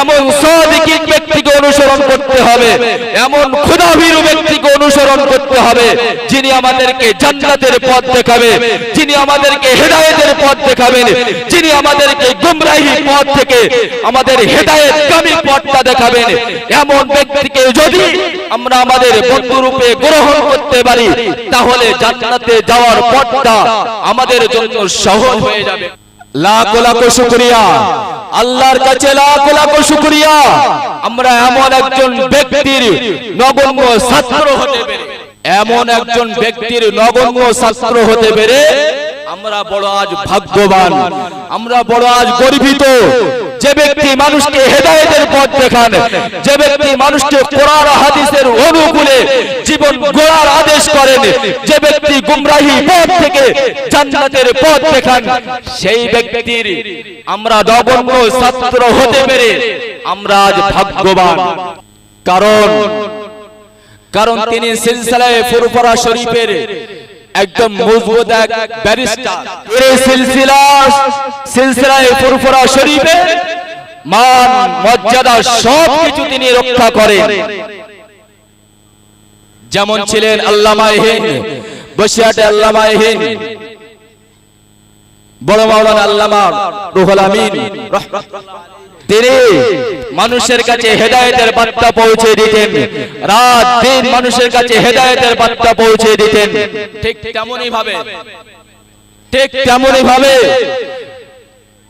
এমন সাদিক ব্যক্তিকে অনুসরণ করতে হবে। এমন খোদাভীরু ব্যক্তিকে অনুসরণ করতে হবে, যিনি আমাদেরকে জান্নাতের পথ দেখাবে যিনি আমাদেরকে হেদায়েতের পথ দেখাবেন, যিনি আমাদেরকে গুমরাহি পথ থেকে আমাদের হেদায়েত কামি পথটা দেখাবেন। এমন ব্যক্তিকে যদি আমরা আমাদের বন্ধু রূপে গ্রহণ করতে পারি, তাহলে জান্নাতে যাওয়ার পথটা আমাদের জন্য সহজ হয়ে যাবে। লাখ লাখ শুকরিয়া। আল্লাহর কাছে লাখ লাখ শুকরিয়া। আমরা এমন একজন ব্যক্তির নগণ্য ছাত্র হতে পেরে এমন একজন ব্যক্তির নগণ্য ছাত্র হতে পেরে আমরা বড় আজ ভাগ্যবান। আমরা বড় আজ গর্বিত। যে ব্যক্তি মানুষকে হেদায়েতের পথ দেখান, যে ব্যক্তি মানুষকে কোরআন হাদিসের অনুকূলে জীবন গড়ার আদেশ করেন, যে ব্যক্তি গুমরাহি পথ থেকে জান্নাতের পথ দেখান, সেই ব্যক্তির আমরা নগণ্য ছাত্র হতে পেরে আমরা আজ ভাগ্যবান। কারণ কারণ তিনি সিলসিলায় ফুরফরা শরীফের একদম মজবুত এক ব্যারিস্টার। এই সিলসিলা সিলসিলায় ফুরফরা শরীফে মান মর্যাদা সব কিছু তিনি রক্ষা করেন। যেমন ছিলেন আল্লামা হিন্দ বসিয়াটে আল্লামা হিন্দ বড় মাওলানা আল্লামা রুহুল আমিন তিনি মানুষের কাছে হেদায়তের বার্তা পৌঁছে দিতেন। রাত দিন মানুষের কাছে হেদায়তের বার্তা পৌঁছে দিতেন। ঠিক তেমনই ভাবে। ঠিক তেমনই ভাবে।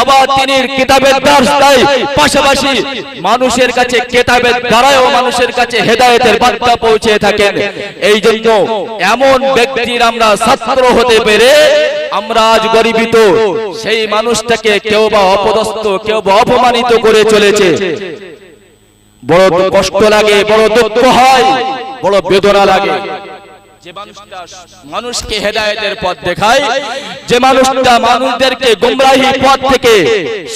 আবার তিনি কিতাবের দাস দেয় পাশাপাশি মানুষের কাছে কিতাবের দ্বারাও মানুষের কাছে হেদায়েতের বার্তা পৌঁছে থাকেন। এই জন্য এমন ব্যক্তির আমরা ছাত্র হতে পেরে আমরা আজ গরিবিত। সেই মানুষটাকে কেউ বা অপদস্থ কেউ বা অপমানিত করে চলেছে। বড় কষ্ট লাগে বড় দুঃখ হয় বড় বেদনা লাগে। যে মানুষটা মানুষকে হেদায়েতের পথ দেখায় যে মানুষটা মানুষদেরকে গুমরাহি পথ থেকে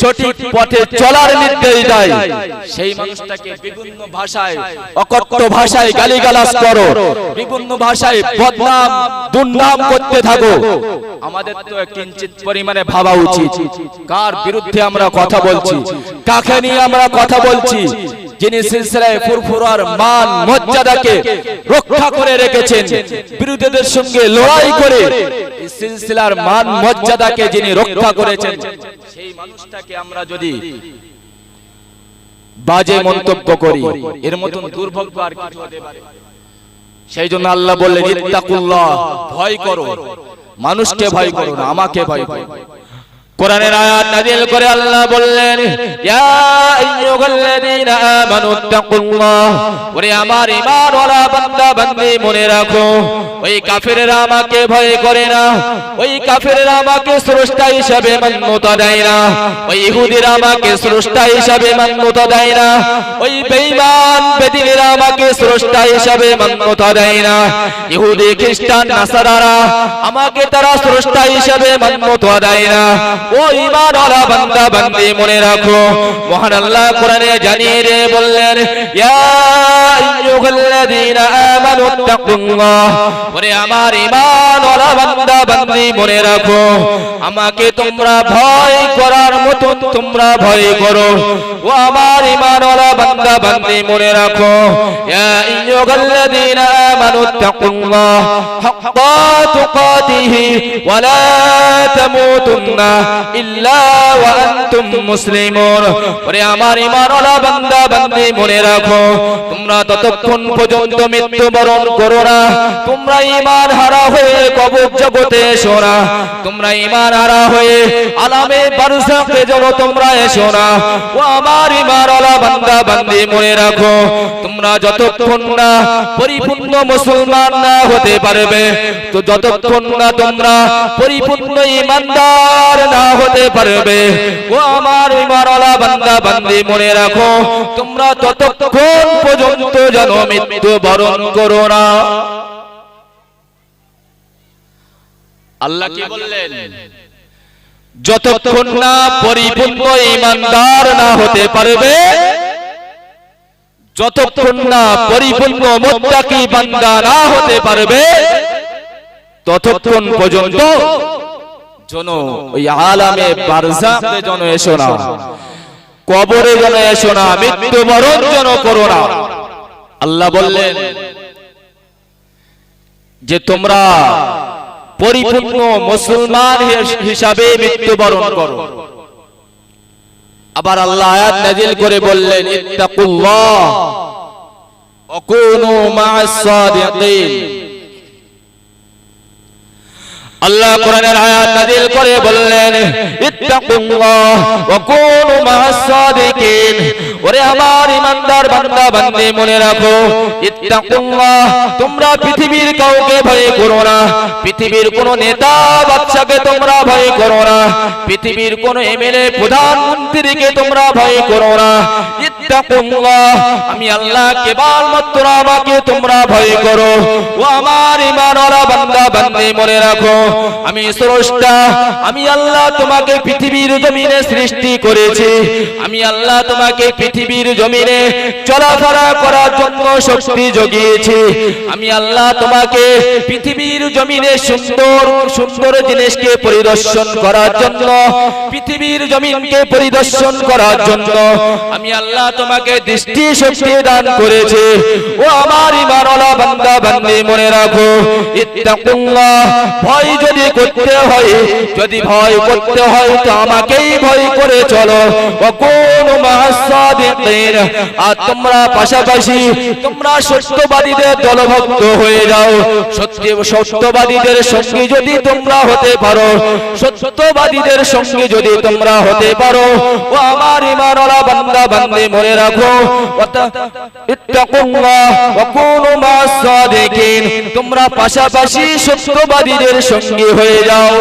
সঠিক পথে চলার নির্দেশ দেয়। সেই মানুষটাকে বিভিন্ন ভাষায় অকট্ট ভাষায় গালিগালাজ করো। বিভিন্ন ভাষায় বদনাম দুর্নাম করতে থাকো। আমাদের তো কিঞ্চিত পরিমাণে ভাবা উচিত। কার বিরুদ্ধে আমরা কথা বলছি? কাকে নিয়ে আমরা কথা বলছি? যিনি সিলসিলায় ফুরফুরার মান মর্যাদাকে রক্ষা করে রেখেছেন। বিরোধীদের সঙ্গে লড়াই করে সিলসিলার মান মর্যাদাকে যিনি রক্ষা করেছেন। সেই মানুষটাকে আমরা যদি বাজে মন্তব্য করি এর মতন দুর্ভাগ্য আর কিছু হতে পারে। সেই জন্য আল্লাহ বললেন ইত্তাকুল্লাহ ভয় করো। মানুষকে ভয় করো না আমাকে ভয় করো। কোরআনের আয়াত নাযিল করে আল্লাহ বললেন, ইয়া আইয়ুহাল্লাযীনা আমানু তাকুল্লাহ ওরে আমার ঈমানওয়ালা বান্দা বান্দি মনে রাখো, ওই কাফেররা আমাকে ভয় করে না, ওই কাফেররা আমাকে স্রষ্টা হিসাবে মান্যতা দেয় না, ওই ইহুদিরা আমাকে স্রষ্টা হিসাবে মান্যতা দেয় না, ওই বেঈমান বেদিনীরা আমাকে স্রষ্টা হিসাবে মান্যতা দেয় না, ইহুদি, খ্রিস্টান, নাসারারা আমাকে তারা স্রষ্টা হিসাবে মান্যতা দেয় না ও ঈমানওয়ালা বান্দা বান্দি মনে রাখো। মহান আল্লাহ কোরআনে জানিয়ে বললেন ইয়া আইয়ুহাল্লাযীনা আমানু তাকুল্লাহ ওরে আমাকে তোমরা ভয় করার মতো তোমরা ভয় করো। ও আমার ঈমানওয়ালা বান্দা বান্দি মনে রাখো, ইয়া আইয়ুহাল্লাযীনা আমানু তাকুল্লাহ হাক্কা তুকাতিহি আমার ঈমানওয়ালা বান্দা বান্দি মনে রাখো, তোমরা ততক্ষণ যতক্ষণ পর্যন্ত মৃত্যুবরণ করো না। তোমরা ইমান হারা হয়ে কবর জগতে এসো না। তোমরা ইমান হারা হয়ে আলামে বারসাকে যেন তোমরা এসো না। ও আমার ইমান আলা বান্দা, বান্দি, মনে রাখো, তোমরা যতক্ষণ না পরিপূর্ণ মুসলমান না হতে পারবে, তো যতক্ষণ না তোমরা পরিপূর্ণ ইমানদার না হতে পারবে, ও আমার ইমান আলা বান্দা, বান্দি, মনে রাখো, তোমরা ততক্ষণ পর্যন্ত যেন মৃত্যু বরণ করো না। আল্লাহ কি বললেন? যতক্ষণ না পরিপূর্ণ ইমানদার না হতে পারবে, যতক্ষণ না পরিপূর্ণ মোত্তাকি বান্দা না হতে পারবে, ততক্ষণ পর্যন্ত জন ওই আলামে বারজাকে জন এসো না, কবরে যেন এসো না, মৃত্যুবরণ যেন করো না। আল্লাহ বললেন যে তোমরা পরিপূর্ণ মুসলমান হিসাবে মৃত্যুবরণ করো। আবার আল্লাহ আয়াত নাজিল করে বললেন, ইত্তাকুল্লাহ ওয়াকুনু মা'আস সাদিকিন আল্লাহ কোরআনের আয়াত নাযিল করে বললেন, ইত্তাকুল্লাহ ওয়া কুনু মা'আস সাদিকিন। ওরে আমার ইমানদার বান্দা, বান্দী, মনে রাখো, ইত্তাকুল্লাহ, তোমরা পৃথিবীর কাউকে ভয় করো না। পৃথিবীর কোন নেতা বাচ্চাকে তোমরা ভয় করো না। পৃথিবীর কোন এমএলএ, প্রধানমন্ত্রীকে তোমরা ভয় করো না। ইত্তাকুল্লাহ, আমি আল্লাহ কেবলমাত্র আমাকে তোমরা ভয় করো। ও আমার ইমানওয়ালা বান্দা, বান্দী, মনে রাখো আমি স্রষ্টা, আমি আল্লাহ তোমাকে পৃথিবীর জমিনে সৃষ্টি করেছি। আমি আল্লাহ তোমাকে পৃথিবীর জমিনে চলাফেরা করার জন্য শক্তি জগিয়েছি। আমি আল্লাহ তোমাকে পৃথিবীর জমিনে সুন্দর সুন্দর জিনিসকে পরিদর্শন করার জন্য, পৃথিবীর জমিনকে পরিদর্শন করার জন্য আমি আল্লাহ তোমাকে দৃষ্টি শক্তি দান করেছি। ও আমার ইমানওয়ালা বান্দা, বান্দি মনে রাখো, ইত্তাকুল্লাহ, ভয় যদি করতে হয়, যদি ভয় করতে হয়, তো আমাকেই ভয় করে চলো। আর তোমরা পাশাপাশি তোমরা সত্যবাদীদের দলভক্ত হয়ে যাও। সত্যি সত্যবাদীদের সঙ্গে যদি তোমরা হতে পারো, সত্যবাদীদের সঙ্গে যদি তোমরা হতে পারো, ও আমার ইমানওয়ালা রাখো। ইত্তাকুল্লাহ ওয়া কুনু মা'আস সাদিকিন। তোমরা পাশাপাশি সত্যবাদীদের সঙ্গে হয়ে যাও।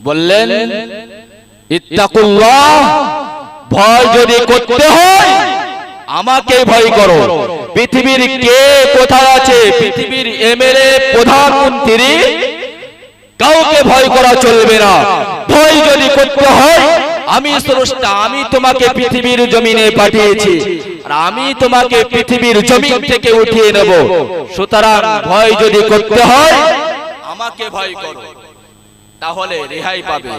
বললেন, ইত্তাকুল্লাহ, ভয় যদি করতে হয়, আমাকে ভয় করো। পৃথিবীর কে কোথায় আছে? পৃথিবীর এমএলএ প্রধানমন্ত্রী কাউকে ভয় করা চলবে না। ভয় যদি করতে হয় আমি স্রষ্টা আমি তোমাকে পৃথিবীর জমিনে পাঠিয়েছি। আর আমি তোমাকে পৃথিবীর জমিন থেকে উঠিয়ে নেব। সুতরাং ভয় যদি করতে হয় আমাকে ভয় করো। তাহলে রেহাই পাবে।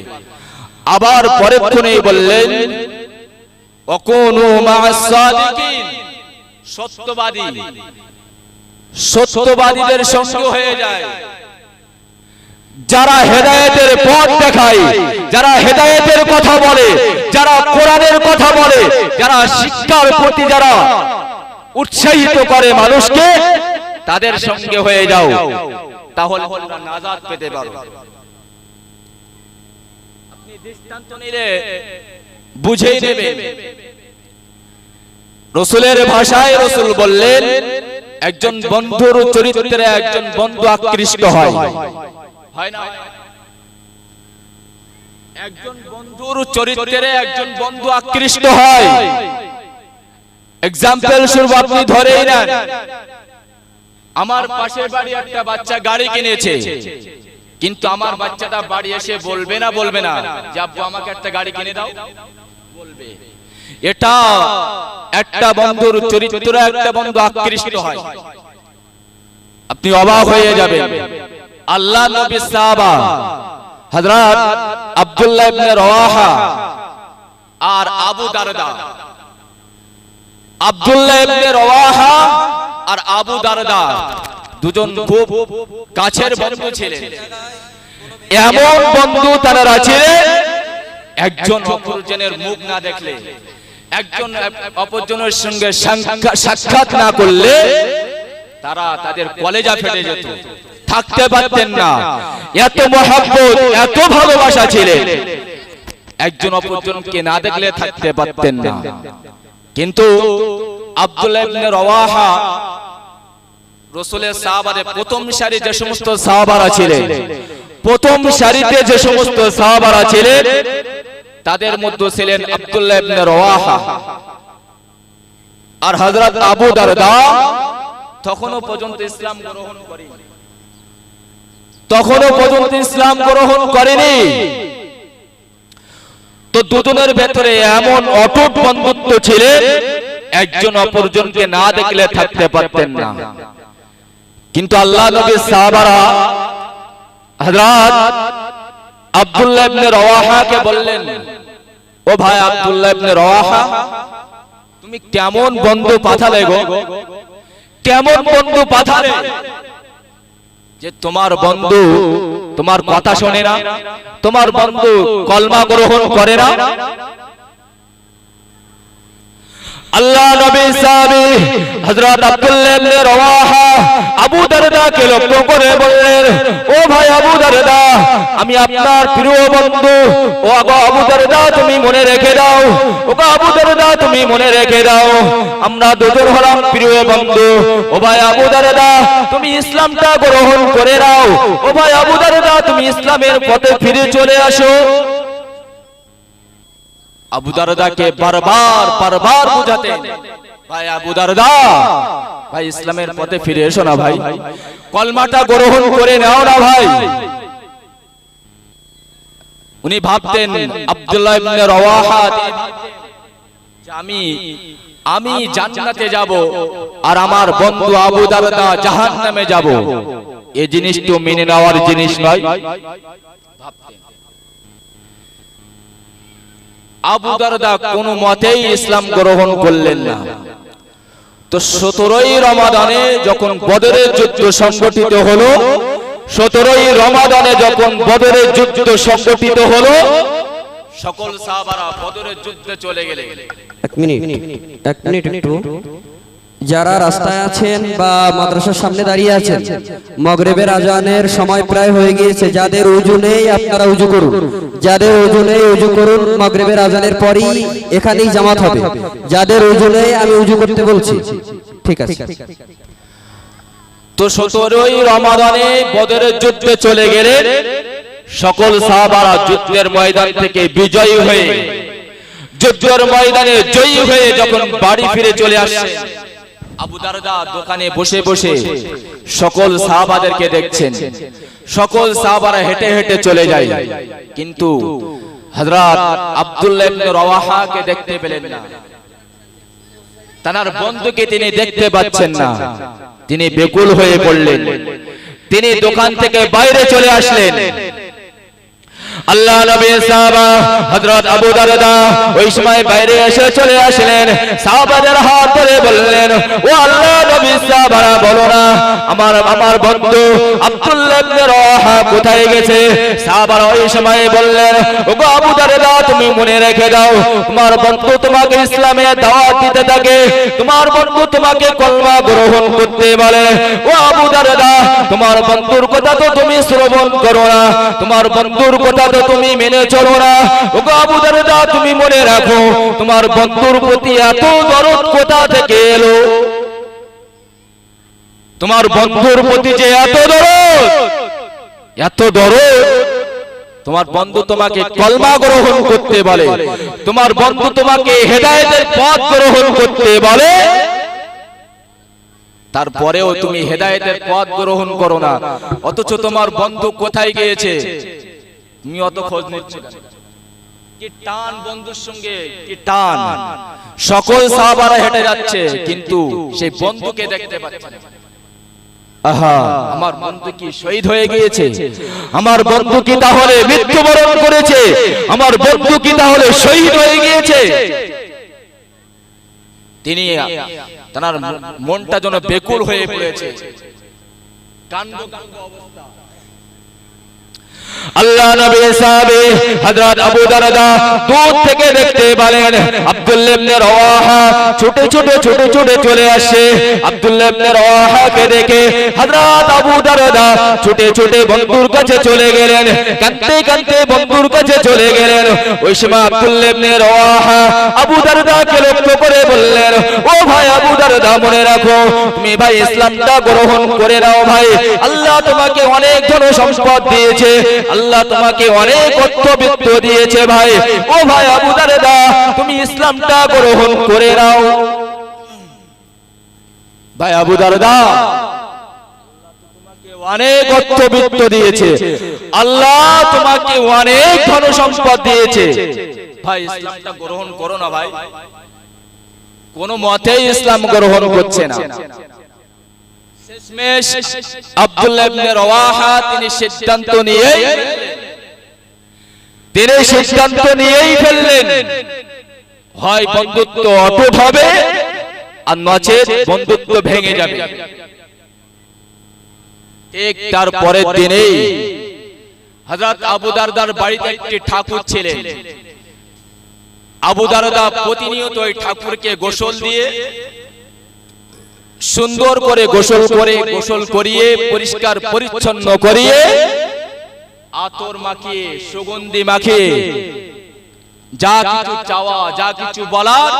আবার পরেক্ষণেই বললেন অকুনু সত্যবাদী। সত্যবাদীদের সঙ্গে হয়ে যায়। যারা হেদায়েতের পথ দেখায়, যারা হেদায়েতের কথা বলে, যারা কোরআনের কথা বলে, যারা শিক্ষার প্রতি যারা উৎসাহিত করে মানুষকে, তাদের সঙ্গে হয়ে যাও। তাহলে নাজাত পেতে পারো। আপনি দৃষ্টান্ত নিলে বুঝেই নেবে। রসুলের ভাষায় রসুল বললেন, একজন বন্ধুর চরিত্রে একজন বন্ধু আকৃষ্ট হয়। হয় না। একজন বন্ধুর চরিত্রে একজন বন্ধু আকৃষ্ট হয়। এক্সাম্পল স্বরূপ আপনি ধরেই নেন। আমার পাশের বাড়ি একটা বাচ্চা গাড়ি কিনেছে। কিন্তু আমার বাচ্চাটা বাড়ি এসে বলবে না বলবে না। যে আব্বু আমাকে একটা গাড়ি কিনে দাও। বলবে। এটা একটা বন্ধুর চরিত্র একটা বন্ধু আকৃষ্ট হয়। আপনি অবাক হয়ে যাবেন। আল্লাহ নবী সাহাবা, হযরত আব্দুল্লাহ ইবনে রওয়াহা আর আবু দারদা। আব্দুল্লাহ ইবনে রওয়াহা আর আবু দারদা দুজন খুব কাছের বন্ধু ছিলেন। এমন বন্ধু তারা ছিলেন একজন অপরজনের মুখ না দেখলে, একজন অপরজনের সঙ্গে সাক্ষা- সাক্ষাৎ না করলে তারা তাদের কলেজা ফেটে যেত। থাকতে পারতেন না। এত মহাব্বত এত ভালোবাসা ছিলেন। একজন অপরজনকে না দেখলে থাকতে পারতেন না। কিন্তু আব্দুল্লাহ ইবনে রওয়াহা রসুলের সাহাবারে প্রথম সারি যে সমস্ত সাহাবারা ছিলেন। প্রথম সারিতে যে সমস্ত সাহাবারা ছিলেন তাদের মধ্যে ছিলেন আব্দুল্লাহ ইবনে রওয়াহা। আর হযরত আবু দারদা তখনও পর্যন্ত ইসলাম গ্রহণ করেনি। তখনও পর্যন্ত ইসলাম গ্রহণ করেনি। তো দুজনের ভেতরে এমন অটুট বন্ধুত্ব ছিলেন একজন অপরজনকে না দেখলে থাকতে পারতেন না। কিন্তু আল্লাহ নবী সাহাবারা হযরত আব্দুল্লাহ ইবনে রওয়াহাকে বললেন, ও ভাই আব্দুল্লাহ ইবনে রওয়াহা, তুমি কেমন বন্ধু পাঠালে গো? কেমন বন্ধু পাঠালে? যে তোমার বন্ধু তোমার কথা শোনে না তোমার বন্ধু কলমা গ্রহণ করে না আল্লাহ নবী সাহাবী হযরত আব্দুল্লাহ ইবনে রওয়াহা আবু দারদাকে লক্ষ্য করে বললেন, ও ভাই আবু দারদা, আমি আপনার প্রিয় বন্ধু। ও আগো আবু দারদা, তুমি মনে রেখে দাও। ও আবু দারদা, তুমি মনে রেখে দাও। আমরা দুজন হলাম প্রিয় বন্ধু। ও ভাই আবু দারদা, তুমি ইসলামটা গ্রহণ করে নাও। ও ভাই আবু দারদা, তুমি ইসলামের পথে ফিরে চলে আসো। আবু দারদাকে বারবার বারবার বুঝাতেন ভাই আবু দারদা ভাই ইসলামের পথে ফিরে এসো না ভাই। কলমাটা গ্রহণ করে নাও না ভাই। উনি ভাবতেন আব্দুল্লাহ ইবনে রওয়াহা আমি আমি জান্নাতে যাব আর আমার বন্ধু আবু দারদা জাহান্নামে যাব। এই জিনিস তো মেনে নেওয়ার জিনিস নয়। ভাবতেন। আবু কোনো মতেই ইসলাম গ্রহণ করলেন না। তো সতেরোই রমাদানে যখন বদরের যুদ্ধ সংগঠিত হলো, সতেরোই রমাদানে যখন বদরের যুদ্ধ সংগঠিত হলো, সকল সাহাবারা বদরের যুদ্ধে চলে গেলে এক মিনিট এক মিনিট একটু। যারা রাস্তায় আছেন বা মাদ্রাসার সামনে দাঁড়িয়ে আছেন, মগরেবের আজানের সময় প্রায় হয়ে গিয়েছে। যাদের উজু নেই, আপনারা উজু করুন। যাদের উজু নেই, উজু করুন। মগরেবের আজানের পরই এখানেই জামাত হবে। যাদের উজু নেই, আমি উজু করতে বলছি। ঠিক আছে। তো সতেরোই রমাদানে বদরের যুদ্ধে চলে গেলে সকল সাহাবারা যুদ্ধের ময়দান থেকে বিজয়ী হয়ে, যুদ্ধের ময়দানে জয়ী হয়ে যখন বাড়ি ফিরে চলে আসছে আবু দারদা দোকানে বসে বসে সকল সাহাবাদেরকে দেখছেন। সকল সাহাবারা হেঁটে হেঁটে চলে যায়। কিন্তু হযরত আব্দুল্লাহ ইবনে রওয়াহাকে দেখতে পেলেন না। তার বন্ধুকে তিনি দেখতে পাচ্ছেন না। তিনি বেকুল হয়ে পড়লেন। তিনি দোকান থেকে বাইরে চলে আসলেন। আল্লাহ নবী সাহাবা হযরত আবু দারদা ওই সময় বাইরে এসে চলে আসলেন। সাহাবাদের হাত ধরে বললেন, ও আল্লাহ নবী সাহাবারা, বলো আমার আমার বন্ধু আব্দুল্লাহ ইবনে রাহা কোথায় গেছে? সাহাবারা ওই সময় বললেন ও গো আবু দারদা, তুমি মনে রেখে দাও, তোমার বন্ধু তোমাকে ইসলামে দাওয়াত দিতে থাকে। তোমার বন্ধু তোমাকে কলমা গ্রহণ করতে বলে। ও আবু দারদা, তোমার বন্ধুর কথা তো তুমি শ্রবণ করো না। তোমার বন্ধুর কথা তো তুমি মেনে চলো না। ও গো আবু দারদা, তুমি মনে রাখো, তোমার বন্ধুর প্রতি এত দরদ কোথা থেকে এলো? তোমার বন্ধুর প্রতি যে এত দরদ এত দরদ, তোমার বন্ধু তোমাকে কলমা গ্রহণ করতে বলে, তোমার বন্ধু তোমাকে হেদায়েতের পথ গ্রহণ করতে বলে, তারপরেও তুমি হেদায়েতের পথ গ্রহণ করো না, অথচ তোমার বন্ধু কোথায় গিয়েছে তুমি অত খোঁজ নিচ্ছ? কি টান বন্ধুর সঙ্গে, কি টান সকল সাহাবারা হেঁটে যাচ্ছে, কিন্তু সেই বন্ধুকে দেখতে পাচ্ছে না। আহা। আমার বন্ধু কি শহীদ হয়ে গিয়েছে? আমার বন্ধু কি তাহলে মৃত্যুবরণ করেছে? আমার বন্ধু কি তাহলে শহীদ হয়ে গিয়েছে? তিনি তার মনটা যেন বেকুল হয়ে পড়েছে। কান্ড অবস্থা। আল্লাহ নবী সাহাবে হযরত আবু দারদা দূর থেকে দেখতে পেলেন আব্দুল্লাহ ইবনে রওয়াহা ছোটে ছোটে ছোটে ছোটে চলে আসে। আব্দুল্লাহ ইবনে রওয়াহাকে দেখে হযরত আবু দারদা ছুটে ছুটে বন্ধুর কাছে চলে গেলেন, কাঁদতে কাঁদতে বন্ধুর কাছে চলে গেলেন। ওই সময় আব্দুল্লাহ ইবনে রওয়াহা আবু দারদাকে লক্ষ্য করে বললেন, ও ভাই আবু দারদা, মনে রাখো, তুমি ভাই ইসলামটা গ্রহণ করে নাও ভাই। আল্লাহ তোমাকে অনেক ধন সম্পদ দিয়েছে। আল্লাহ তোমাকে অনেক অর্থবিত্ত দিয়েছে ভাই। ও ভাই আবু দারদা, তুমি ইসলামটা গ্রহণ করে নাও। ভাই আবু দারদা, অনেক অর্থবিত্ত দিয়েছে। আল্লাহ তোমাকে অনেক ধন সম্পদ দিয়েছে। ভাই, ইসলামটা গ্রহণ করো না ভাই। কোন মতেই ইসলাম গ্রহণ করছে না। শেষমেশ আব্দুল্লাহ ইবনে রওয়াহা তিনি সিদ্ধান্ত নিয়ে তিনি সিদ্ধান্ত নিয়েই ফেললেন। হয় বন্ধুত্ব অটুট হবে আর নচেত বন্ধুত্ব ভেঙে যাবে। ঠিক তার পরের দিনেই হযরত আবু দারদার বাড়িতে একটি ঠাকুর ছিলেন। আবু দারদা প্রতিনিয়ত ওই ঠাকুরকে গোসল দিয়ে সুন্দর করে গোসল করে, গোসল করিয়ে, পরিষ্কার, পরিচ্ছন্ন করিয়ে আতর মাখিয়ে, সুগন্ধি মাখিয়ে, যা কিছু চাওয়া, যা কিছু বলার,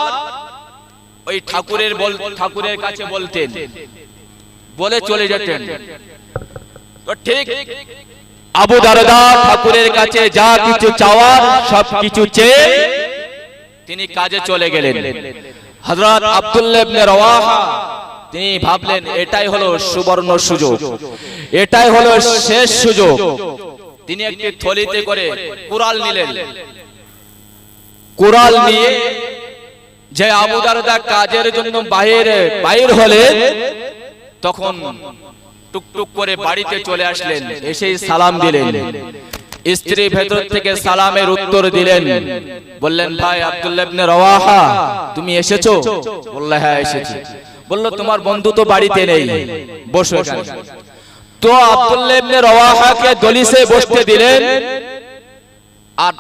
ওই ঠাকুরের বল, ঠাকুরের কাছে বলতেন। বলে চলে যেতেন। তো ঠিক আবু দারদা ঠাকুরের কাছে যা কিছু চাওয়ার, সব কিছু চেয়ে তিনি কাজে চলে গেলেন। হযরত আব্দুল্লাহ ইবনে রওয়াহা তিনি ভাবলেন এটাই হলো সুবর্ণ সুযোগ। এটাই হলো শেষ সুযোগ। তিনি একটি থলিতে করে কুরাল নিলেন। কুরাল নিয়ে যে আবু দারদা কাজের জন্য বাইরে বাইর হলেন তখন টুকটুক করে বাড়িতে চলে আসলেন এসেই সালাম দিলেন। স্ত্রী ভেতর থেকে সালামের উত্তর দিলেন। বললেন ভাই আব্দুল্লাহ ইবনে রওয়াহা তুমি এসেছ? বললে হ্যাঁ এসেছি। বলল তোমার বন্ধু তো বাড়িতে নেই। বসো তো আব্দুল্লাহ ইবনে রওয়াহাকে দলিসে বসতে দিলেন। আর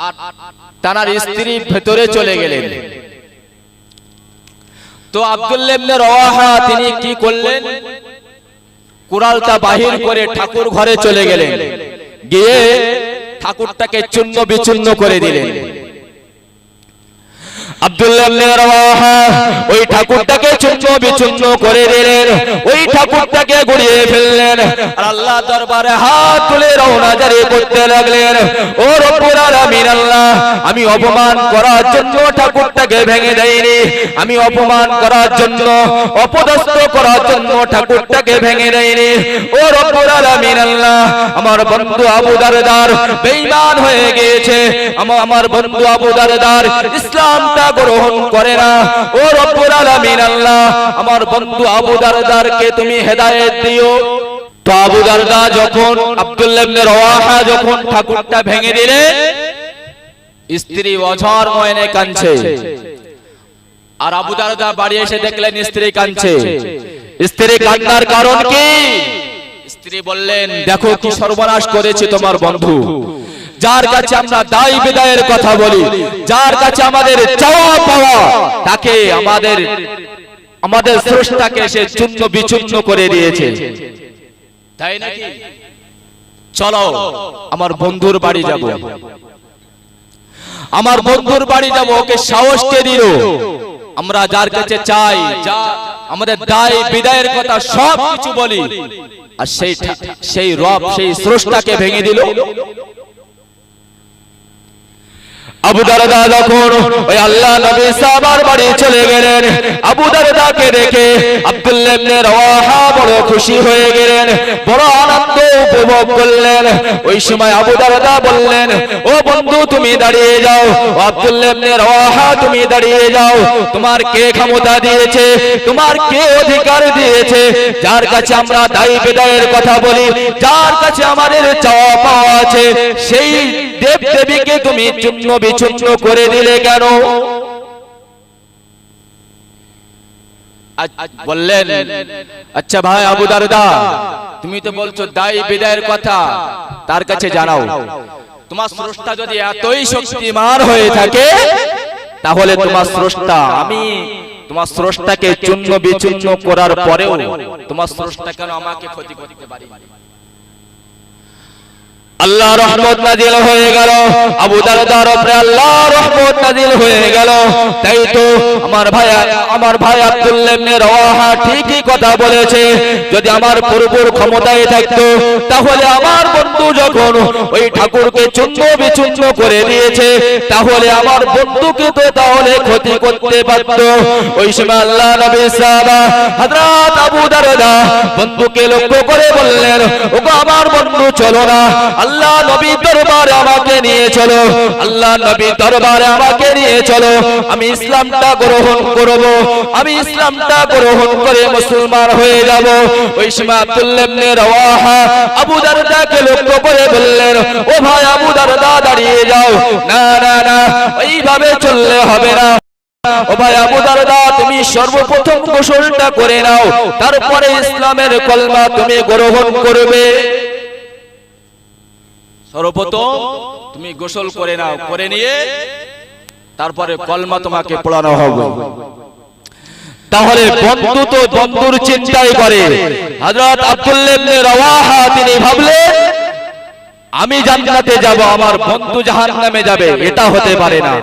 তার স্ত্রী ভেতরে চলে গেলেন। তো আব্দুল্লাহ ইবনে রওয়াহা তিনি কি করলেন? কুড়ালটা বাহির করে ঠাকুর ঘরে চলে গেলেন। গিয়ে ঠাকুরটাকে চূর্ণ বিচূর্ণ করে দিলেন। আমি অপমান করার জন্য ঠাকুরটাকে ভেঙে দেইনি। আমি অপমান করার জন্য, অপদস্থ করার জন্য ঠাকুরটাকে ভেঙে দেইনি। ও রব্বুল আলামিন আল্লাহ, আমার বন্ধু আবু দারদার বেঈমান হয়ে গিয়েছে। আমার বন্ধু আবু দারদার ইসলামটা গ্রহণ করে না। ও রব্বুল আলামিন আল্লাহ, আমার বন্ধু আবু দারদারকে তুমি হেদায়েত দিও। তো আবু দারদা যখন আব্দুল্লাহ ইবনে রওয়াহা যখন ঠাকুরটা ভেঙে দিলেন স্ত্রী অঝর ময়নে কাঁদছে। আর আবু দারদা বাড়ি এসে দেখলেন স্ত্রী কাঁদছে। স্ত্রী কান্নার কারণ কি? স্ত্রী বললেন, দেখো কি সর্বনাশ করেছে তোমার বন্ধু। যার কাছে আমরা দায় বিদায়ের কথা বলি যার কাছে আমাদের চাওয়া পাওয়া তাকে আমাদের আমাদের স্রষ্টাকে সে চূর্ণ বিচূর্ণ করে দিয়েছে। তাই নাকি? চলো আমার বন্ধুর বাড়ি যাব। আমার বন্ধুর বাড়ি যাব ওকে সাহস কে দিল। আমরা যার কাছে চাই যা আমাদের দায় বিদায়ের কথা সব কিছু বলি আর সেই সেই রব সেই স্রষ্টাকে ভেঙে দিল। দাঁড়িয়ে যাও। আব্দুল্লাহ ইবনে রওয়াহা, তুমি দাঁড়িয়ে যাও। তোমার কে ক্ষমতা দিয়েছে? তোমার কে অধিকার দিয়েছে? যার কাছে আমরা দায়ী বিদায়ের কথা বলি, যার কাছে আমাদের চাওয়া পাওয়া আছে, সেই দেব দেবীকে তুমি চূর্ণ বিচূর্ণ করে দিলে কেন? বললেন আচ্ছা ভাই আবু দারদা, তুমি তো বলছো দাই বিদায়ের কথা, তার কাছে জানাও। তোমার স্রষ্টা যদি এতই শক্তিমান হয়ে থাকে, তাহলে তোমার স্রষ্টা, আমি তোমার স্রষ্টাকে চূন্য বিচূর্ণ করার পরেও তোমার স্রষ্টা কেন আমাকে ক্ষতি করতে পারি আল্লাহ রহমত নাজিল হয়ে গেল। আবু দারদার উপরে আল্লাহ রহমত নাজিল হয়ে গেল। তাই তো আমার ভাই আমার ভাই আব্দুল্লাহ ইবনে ঠিকই কথা বলেছে। যদি আমার পূর্বর ক্ষমতায় থাকতো, তাহলে আমার বন্ধু যখন ওই ঠাকুরকে চূর্ণ বিচূর্ণ করে দিয়েছে, তাহলে আমার বন্ধুকে তো তাহলে ক্ষতি করতে পারত। ওই সময় আল্লাহ নবী সাহাবা হযরত আবু দারদা বন্ধুকে লক্ষ্য করে বললেন, ওগো আমার বন্ধু, চলো না। আল্লাহ নবী দরবারে আমাকে নিয়ে চলো। আল্লাহ নবী দরবারে আমাকে নিয়ে চলো। আমি ইসলামটা গ্রহণ করব। আমি ইসলামটা গ্রহণ করে মুসলমান হয়ে যাব। ওই সময় ইবনে রাওয়াহা আবু দারদাকে লক্ষ্য করে বললেন, ও ভাই আবু দারদা, দাঁড়িয়ে যাও। না না না, এইভাবে চললে হবে না। ও ভাই আবু দারদা, তুমি সর্বপ্রথম গোসলটা করে নাও। তারপরে ইসলামের কলমা তুমি গ্রহণ করবে। সর্বপ্রথম তুমি গোসল করে নাও, করে নিয়ে তারপরে কলমা তোমাকে পড়ানো হবে। তাহলে বন্ধু তো বন্ধুর চিন্তাই করে। হযরত আব্দুল্লাহ ইবনে তিনি আমি জান্নাতে যাব, আমার বন্ধু জাহান্নামে যাবে, এটা হতে পারে না।